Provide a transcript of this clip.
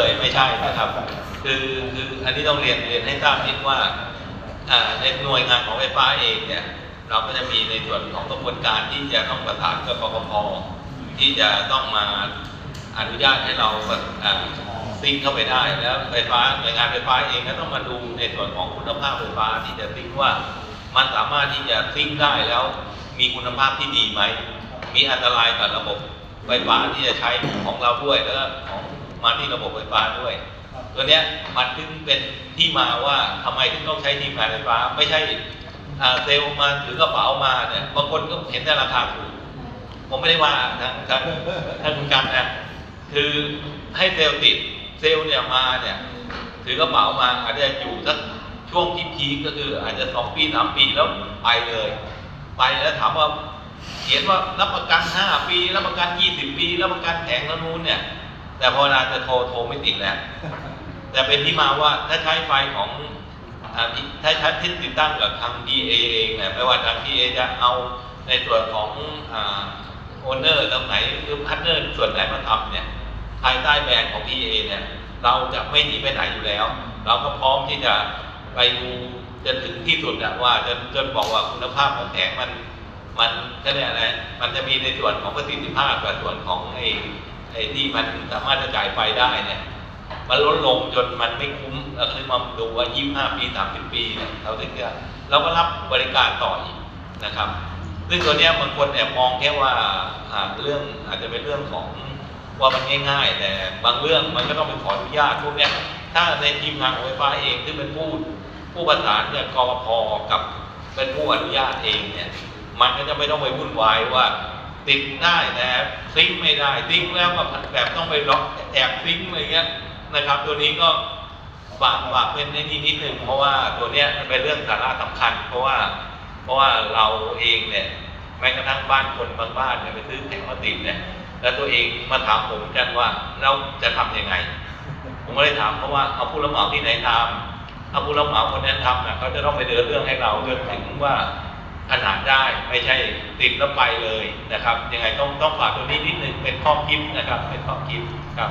เลยไม่ใช่นะครับ คือคืออันนี้ต้องเรียนเรียนให้ทราบนิดว่าอ่าในหน่วยงานของไฟฟ้าเองเนี่ยเราก็จะมีในส่วนของกระบวนการที่จะต้องประสานกับกกพที่จะต้องมาอนุญาตให้เราอ่าซิงเข้าไปได้แล้วไฟฟ้าหน่วยงานไฟฟ้าเองก็ต้องมาดูในส่วนของคุณภาพไฟฟ้าที่จะซิงว่ามันสามารถที่จะซิงได้แล้วมีคุณภาพที่ดีไหมมีอันตรายกับระบบไฟฟ้าที่จะใช้ของเราด้วยแล้วของ มาที่ระบบไฟฟ้าด้วย ตัวเนี้ยมันถึงเป็นที่มาว่าทำไมถึงต้องใช้ทีมงานไฟฟ้า ไม่ใช่อ่าเซลล์มาถือกระเป๋ามาเนี่ยบางคนก็เห็นแต่ราคาถูกผมไม่ได้ว่าทางทางทางคุณกันนะคือให้เซลล์ติดเซลล์เนี่ยมาเนี่ยถือกระเป๋ามาอาจจะอยู่สักช่วงที่พีคก็คืออาจจะสองปีสามปีแล้วไปเลย ไปแล้วถามว่าเขียนว่ารับประกันห้าปี รับประกันยี่สิบปี รับประกันแผงแล้วนู้นเนี่ย แต่พอเวลาจะโทรโทรไม่ติดแล้ว แต่เป็นที่มาว่าถ้าใช้ไฟของถ้าใช้ที่ติดตั้งกับทาง PA เองเนี่ยไม่ว่าทาง PA จะเอาในส่วนของโอนเนอร์ตรงไหนหรือพันเนอร์ส่วนไหนมาทำเนี่ยภายใต้แบรนด์ของ PA เนี่ยเราจะไม่หนีไปไหนอยู่แล้ว เราก็พร้อมที่จะไปดูจนถึงที่สุดอะว่าจนจนบอกว่าคุณภาพของแผงมันมันก็เนี่ยอะไรมันจะมีในส่วนของประสิทธิภาพกับส่วนของไอ้ ไอ้ที่มันสามารถจะจ่ายไฟได้เนี่ย มันลดลงจนมันไม่คุ้มเราก็เลยมาดูว่า25ปี30ปีเนี่ยเราถึงจะเราก็รับบริการต่ออีกนะครับ ซึ่งตัวเนี้ยบางคนแอบมองแค่ว่าอ่าเรื่องอาจจะเป็นเรื่องของว่ามันง่ายๆ แต่บางเรื่องมันก็ต้องไปขออนุญาตพวกเนี้ยถ้าในทีมงานของไฟฟ้าเองที่เป็นผู้ผู้ประสานเนี่ยกรพกับเป็นผู้อนุญาตเองเนี่ย มันก็จะไม่ต้องไปวุ่นวายว่า ติดได้แต่ซิงไม่ได้ซิงแล้วก็แบบต้องไปล็อกแอบซิงอะไรเงี้ยนะครับ ตัวนี้ก็ฝากฝากเป็นในนี้นิดหนึ่งเพราะว่าตัวเนี้ยมันเป็นเรื่องสาระสำคัญ เพราะว่า เพราะว่าเราเองเนี่ยแม้กระทั่งบ้านคนบางบ้านเนี่ยไปซื้อแผงมาติดเนี่ยแล้วตัวเองมาถามผมกันว่าเราจะทำยังไง ผมก็เลยถามเพราะว่าเอาผู้รับเหมาที่ไหนทำเอาผู้รับเหมาคนนั้นทำน่ะเขาจะต้องไปเดินเรื่องให้เราเรื่องถึงว่า ขนาดได้ไม่ใช่ติดแล้วไปเลยนะครับ ยังไงต้องต้องฝากตัวนี้นิดนึงเป็นข้อคิดนะครับ เป็นข้อคิดครับ